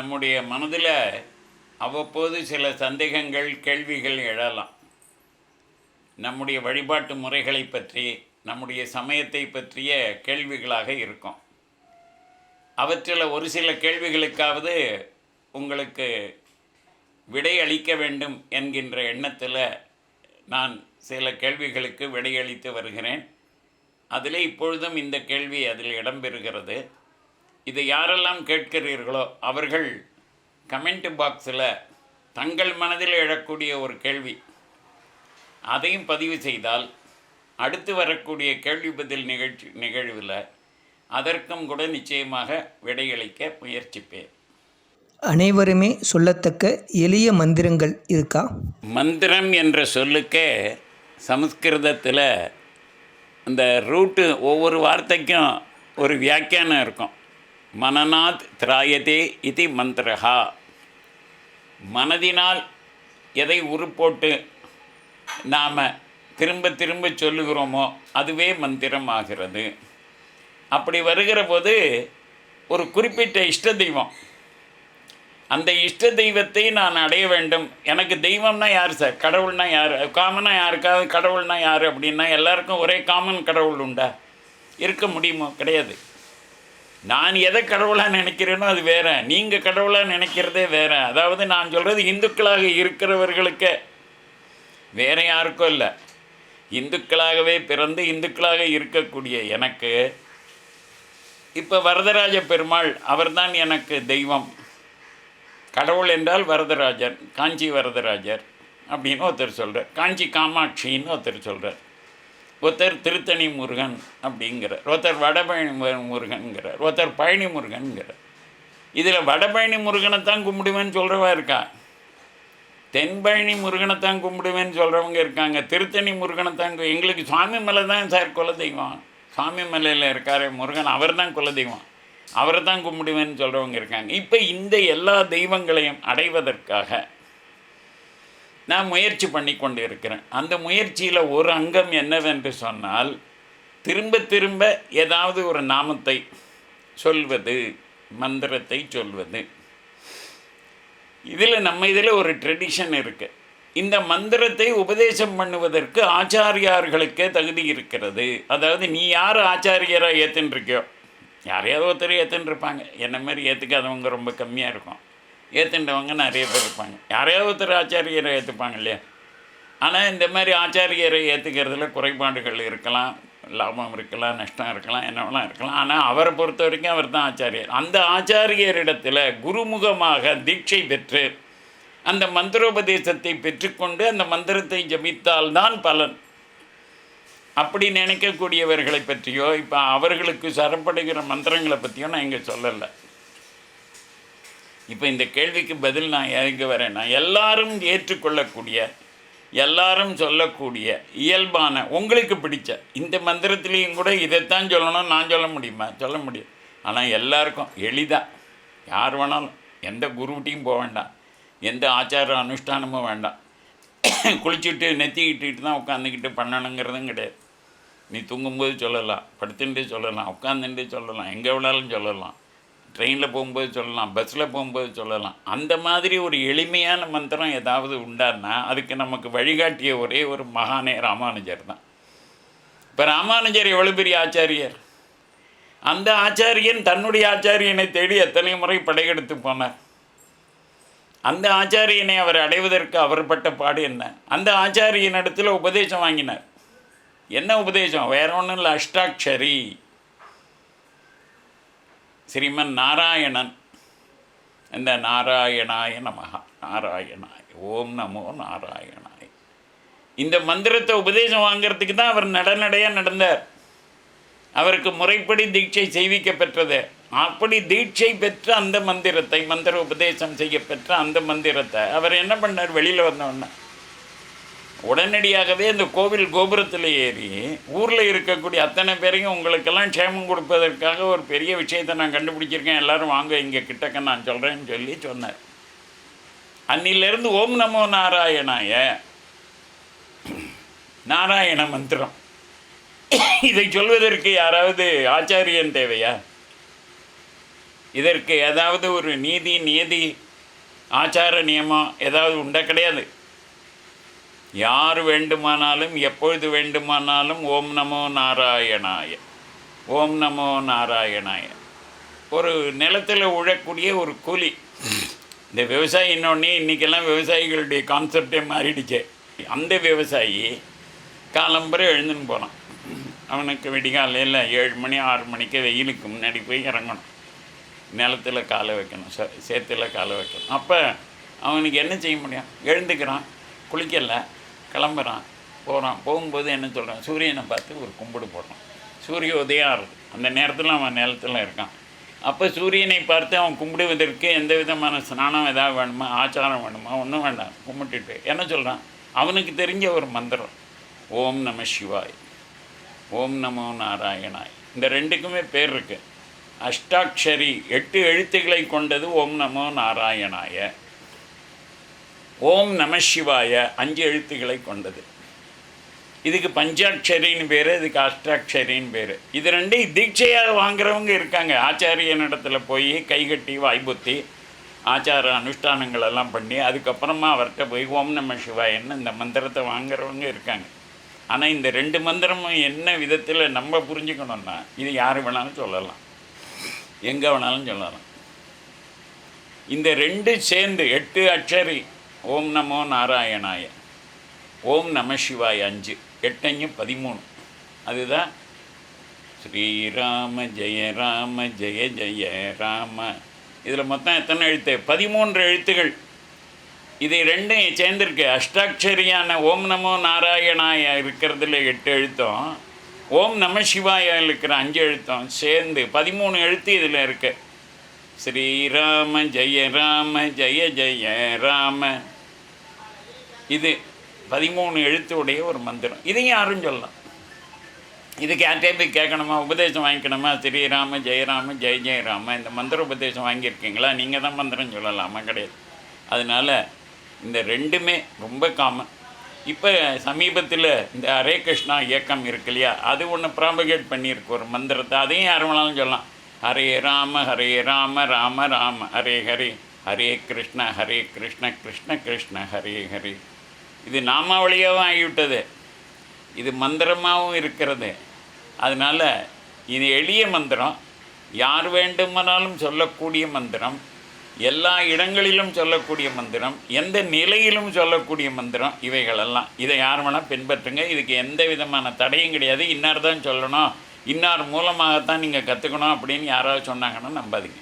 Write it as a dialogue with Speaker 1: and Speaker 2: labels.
Speaker 1: நம்முடைய மனதில் அவ்வப்போது சில சந்தேகங்கள் கேள்விகள் எழலாம். நம்முடைய வழிபாட்டு முறைகளை பற்றி நம்முடைய சமயத்தை பற்றிய கேள்விகளாக இருக்கும். அவற்றில் ஒரு சில கேள்விகளுக்காவது உங்களுக்கு விடை அளிக்க வேண்டும் என்கின்ற எண்ணத்தில் நான் சில கேள்விகளுக்கு விடையளித்து வருகிறேன். அதில் இப்பொழுதும் இந்த கேள்வி அதில் இடம்பெறுகிறது. இதை யாரெல்லாம் கேட்கிறீர்களோ அவர்கள் கமெண்ட் பாக்ஸில் தங்கள் மனதில் எழக்கூடிய ஒரு கேள்வி. அதையும் பதிவு செய்தால் அடுத்து வரக்கூடிய கேள்வி பதில் நிகழ்ச்சி நிகழ்வில் அதற்கும் கூட நிச்சயமாக விடையளிக்க முயற்சிப்பேன்.
Speaker 2: அனைவருமே சொல்லத்தக்க எளிய மந்திரங்கள் இருக்கா?
Speaker 1: மந்திரம் என்ற சொல்லுக்கே சமஸ்கிருதத்தில் இந்த ரூட்டு ஒவ்வொரு வார்த்தைக்கும் ஒரு வியாக்கியானம் இருக்கும். மனநாத் திராயதே இது மந்திரகா மனதினால் எதை உருப்போட்டு நாம் திரும்ப திரும்ப சொல்லுகிறோமோ அதுவே மந்திரம் ஆகிறது. அப்படி வருகிற போது ஒரு குறிப்பிட்ட இஷ்ட தெய்வம். அந்த இஷ்ட தெய்வத்தை நான் அடைய வேண்டும். எனக்கு தெய்வம்னா யார் சார்? கடவுள்னா யார்? காமனாக யாருக்காவது கடவுள்னா யார் அப்படின்னா எல்லாருக்கும் ஒரே காமன் கடவுள் உண்டா? இருக்க முடியுமோ? கிடையாது. நான் எதை கடவுளாக நினைக்கிறேனோ அது வேற. நீங்கள் கடவுளாக நினைக்கிறதே வேற. அதாவது நான் சொல்கிறது இந்துக்களாக இருக்கிறவர்களுக்கே. வேற யாருக்கும் இல்லை. இந்துக்களாகவே பிறந்து இந்துக்களாக இருக்கக்கூடிய எனக்கு இப்போ வரதராஜ பெருமாள் அவர்தான் எனக்கு தெய்வம். கடவுள் என்றால் வரதராஜர் காஞ்சி வரதராஜர் அப்படின்னு ஒருத்தர் சொல்கிறார் காஞ்சி காமாட்சின்னு ஒருத்தர் சொல்கிறார் ஒருத்தர் திருத்தணி முருகன் அப்படிங்கிறார். ஒருத்தர் வடபழனி முருகன்கிறார் ஒருத்தர் பழனி முருகன்கிறார் இதில் வடபழனி முருகனை தான் கும்பிடுவேன்னு சொல்கிறவா இருக்கா? தென்பழனி முருகனை தான் கும்பிடுவேன்னு சொல்கிறவங்க இருக்காங்க. திருத்தணி முருகனை தான் எங்களுக்கு சுவாமி மலை தான் சார் குலதெய்வம். சுவாமி மலையில் இருக்கார் முருகன் அவர் தான் குலதெய்வம். அவரை தான் கும்பிடுவேன்னு சொல்கிறவங்க இருக்காங்க. இப்போ இந்த எல்லா தெய்வங்களையும் அடைவதற்காக நான் முயற்சி பண்ணி கொண்டு இருக்கிறேன் அந்த முயற்சியில் ஒரு அங்கம் என்னவென்று சொன்னால் திரும்ப திரும்ப ஏதாவது ஒரு நாமத்தை சொல்வது மந்திரத்தை சொல்வது. இதில் நம்ம இதில் ஒரு ட்ரெடிஷன் இருக்குது இந்த மந்திரத்தை உபதேசம் பண்ணுவதற்கு ஆச்சாரியார்களுக்கே தகுதி இருக்கிறது. அதாவது நீ யார் ஆச்சாரியராக ஏற்றுன்னு இருக்கியோ யாரையாவது ஒருத்தர் ஏற்றுன்னு இருப்பாங்க என்ன மாதிரி ஏற்றுக்காதவங்க ரொம்ப கம்மியாக இருக்கும். ஏற்றுன்றவங்க நிறைய பேர் இருப்பாங்க. யாரையாவது ஒருத்தர் ஆச்சாரியரை ஏற்றுப்பாங்க இல்லையா? ஆனால் இந்த மாதிரி ஆச்சாரியரை ஏற்றுக்கிறதுல குறைபாடுகள் இருக்கலாம் லாபம் இருக்கலாம் நஷ்டம் இருக்கலாம் என்னவெல்லாம் இருக்கலாம். ஆனால் அவரை பொறுத்த வரைக்கும் அவர் தான் ஆச்சாரியர். அந்த ஆச்சாரியரிடத்தில் குருமுகமாக தீட்சை பெற்று அந்த மந்திரோபதேசத்தை பெற்றுக்கொண்டு அந்த மந்திரத்தை ஜபித்தால்தான் பலன். அப்படி நினைக்கக்கூடியவர்களை பற்றியோ இப்போ அவர்களுக்கு சரப்படுகிற மந்திரங்களை பற்றியோ நான் இங்கே சொல்லலை. இப்போ இந்த கேள்விக்கு பதில் நான் எங்கே வரேன்னா எல்லாரும் ஏற்றுக்கொள்ளக்கூடிய எல்லாரும் சொல்லக்கூடிய இயல்பான உங்களுக்கு பிடிச்ச இந்த மந்திரத்துலேயும் கூட இதைத்தான் சொல்லணும் நான் சொல்ல முடியுமா? சொல்ல முடியும். ஆனால் எல்லாருக்கும் எளிதாக யார் வேணாலும் எந்த குருவிட்டையும் போக வேண்டாம். எந்த ஆச்சார அனுஷ்டானமும் வேண்டாம். குளிச்சுட்டு நெத்திக்கிட்டு தான் உட்காந்துக்கிட்டு பண்ணணுங்கிறதும் கிடையாது. நீ தூங்கும்போது சொல்லலாம் படுத்துட்டு சொல்லலாம் உட்காந்துட்டு சொல்லலாம் எங்கே வேணாலும் சொல்லலாம். ட்ரெயினில் போகும்போது சொல்லலாம் பஸ்ஸில் போகும்போது சொல்லலாம். அந்த மாதிரி ஒரு எளிமையான மந்திரம் ஏதாவது உண்டான்னா அதுக்கு நமக்கு வழிகாட்டிய ஒரே ஒரு மகானே ராமானுஜர் தான். இப்போ ராமானுஜர் எவ்வளோ பெரிய ஆச்சாரியர்? அந்த ஆச்சாரியன் தன்னுடைய ஆச்சாரியனை தேடி எத்தனை முறை படையெடுத்து போனார்? அந்த ஆச்சாரியனை அவர் அடைவதற்கு அவர் பட்ட பாடு என்ன? அந்த ஆச்சாரியனிடத்தில் உபதேசம் வாங்கினார். என்ன உபதேசம்? வேற ஒன்றும் இல்லை அஷ்டாட்சரி. ஸ்ரீமன் நாராயணன். இந்த நாராயணாய நமகா நாராயணாய். ஓம் நமோ நாராயணாய். இந்த மந்திரத்தை உபதேசம் வாங்குறதுக்கு தான் அவர் நடநடையாக நடந்தார். அவருக்கு முறைப்படி தீட்சை செய்விக்கப்பெற்றது அப்படி தீட்சை பெற்ற அந்த மந்திரத்தை மந்திர உபதேசம் செய்ய பெற்ற அந்த மந்திரத்தை அவர் என்ன பண்ணார்? வெளியில் வந்தோன்னே உடனடியாகவே இந்த கோவில் கோபுரத்தில் ஏறி ஊரில் இருக்கக்கூடிய அத்தனை பேரையும் உங்களுக்கெல்லாம் க்ஷேமம் கொடுப்பதற்காக ஒரு பெரிய விஷயத்தை நான் கண்டுபிடிச்சிருக்கேன். எல்லோரும் வாங்க இங்கே கிட்டக்க நான் சொல்கிறேன்னு சொல்லி சொன்னார். அன்னிலிருந்து ஓம் நமோ நாராயணாய நாராயண மந்திரம். இதை சொல்வதற்கு யாராவது ஆச்சாரியன் தேவையா? இதற்கு ஏதாவது ஒரு நீதி நியதி ஆச்சார நியமம் ஏதாவது உண்டா? கிடையாது. யார் வேண்டுமானாலும் எப்பொழுது வேண்டுமானாலும் ஓம் நமோ நாராயணாய. ஓம் நமோ நாராயணாய. ஒரு நிலத்தில் உழக்கூடிய ஒரு கூலி இந்த விவசாயி இன்னொன்னே இன்றைக்கெல்லாம் விவசாயிகளுடைய கான்செப்டே மாறிடுச்சே. அந்த விவசாயி காலம்பரை எழுந்துன்னு போனான். அவனுக்கு விடிகாலையில் ஏழு மணி ஆறு மணிக்கு வெயிலுக்கு முன்னாடி போய் இறங்கணும். நிலத்தில் காலை வைக்கணும் சே சேத்துல காலை வைக்கணும். அப்போ அவனுக்கு என்ன செய்ய முடியும்? எழுந்துக்கிறான் குளிக்கலை. கிளம்புறான். போகிறான் போகும்போது என்ன சொல்கிறான் சூரியனை பார்த்து ஒரு கும்பிடு போடுறான். சூரிய உதயம் ஆறுது. அந்த நேரத்தில் அவன் நிலத்தில் இருக்கான். அப்போ சூரியனை பார்த்து அவன் கும்பிடுவதற்கு எந்த விதமான ஸ்நானம் எதாவது வேணுமா? ஆச்சாரம் வேணுமா? ஒன்றும் வேண்டாம். கும்பிட்டுட்டு. என்ன சொல்கிறான் அவனுக்கு தெரிஞ்ச ஒரு மந்திரம். ஓம் நம சிவாய். ஓம் நமோ நாராயணாய். இந்த ரெண்டுக்குமே பேர் இருக்குது அஷ்டாட்சரி எட்டு எழுத்துக்களை கொண்டது ஓம் நமோ நாராயணாய. ஓம் நம சிவாய அஞ்சு எழுத்துக்களை கொண்டது. இதுக்கு பஞ்சாட்சரின்னு பேர் இதுக்கு அஷ்டாட்சரின்னு பேர். இது ரெண்டையும் தீட்சையாக வாங்குறவங்க இருக்காங்க. ஆச்சாரியனிடத்துல போய் கைகட்டி வாய்ப்புத்தி ஆச்சார அனுஷ்டானங்கள் எல்லாம் பண்ணி அதுக்கப்புறமா அவர்கிட்ட போய் ஓம் நம சிவாயன்னு இந்த மந்திரத்தை வாங்குறவங்க இருக்காங்க. ஆனால் இந்த ரெண்டு மந்திரமும் என்ன விதத்தில் நம்ம புரிஞ்சுக்கணும்னா இது யார் வேணாலும் சொல்லலாம். எங்கே வேணாலும் சொல்லலாம். இந்த ரெண்டு சேர்ந்து எட்டு அட்சரி ஓம் நமோ நாராயணாய. ஓம் நம சிவாய அஞ்சு. எட்டஞ்சு பதிமூணு. அதுதான் ஸ்ரீராம ஜெய ராம ஜெய ஜெய ராம. இதில் மொத்தம் எத்தனை எழுத்து? பதிமூன்று எழுத்துகள். இது ரெண்டும் சேர்ந்துருக்கு. அஷ்டாட்சரியான ஓம் நமோ நாராயணாய இருக்கிறதுல எட்டு எழுத்தும் ஓம் நம சிவாய இருக்கிற அஞ்சு எழுத்தும் சேர்ந்து பதிமூணு எழுத்து இதில் இருக்குது ஸ்ரீராம ஜெய ராம ஜெய ஜெய ராம. இது பதிமூணு எழுத்துடைய ஒரு மந்திரம். இதையும் யாரும் சொல்லலாம். இது யார்கிட்டயே போய் கேட்கணுமா? உபதேசம் வாங்கிக்கணுமா? ஸ்ரீராம ஜெயராம ஜெய ஜெயராம இந்த மந்திர உபதேசம் வாங்கியிருக்கீங்களா? நீங்கள் தான் மந்திரம் சொல்லலாமா? கிடையாது. அதனால் இந்த ரெண்டுமே ரொம்ப காமன் இப்போ சமீபத்தில் இந்த ஹரே கிருஷ்ணா இயக்கம் இருக்கு இல்லையா? அது ஒன்று ப்ராபகேட் பண்ணியிருக்கு ஒரு மந்திரத்தை. அதையும் யார் வேணாலும் சொல்லலாம். ஹரே ராம ஹரே ராம ராம ராம ஹரே ஹரே. ஹரே கிருஷ்ண ஹரே கிருஷ்ண கிருஷ்ண கிருஷ்ண ஹரே ஹரே. இது நாமாவளியாகவும் ஆகிவிட்டது. இது மந்திரமாகவும் இருக்கிறது. அதனால் இது எளிய மந்திரம் யார் வேண்டுமானாலும் சொல்லக்கூடிய மந்திரம் எல்லா இடங்களிலும் சொல்லக்கூடிய மந்திரம் எந்த நிலையிலும் சொல்லக்கூடிய மந்திரம் இவைகளெல்லாம். இதை யார் வேணால் பின்பற்றுங்க. இதுக்கு எந்த விதமான தடையும் கிடையாது. இன்னார் தான் சொல்லணும். இன்னார் மூலமாகத்தான் நீங்கள் கற்றுக்கணும் அப்படின்னு யாராவது சொன்னாங்கன்னா நம்பாதீங்க.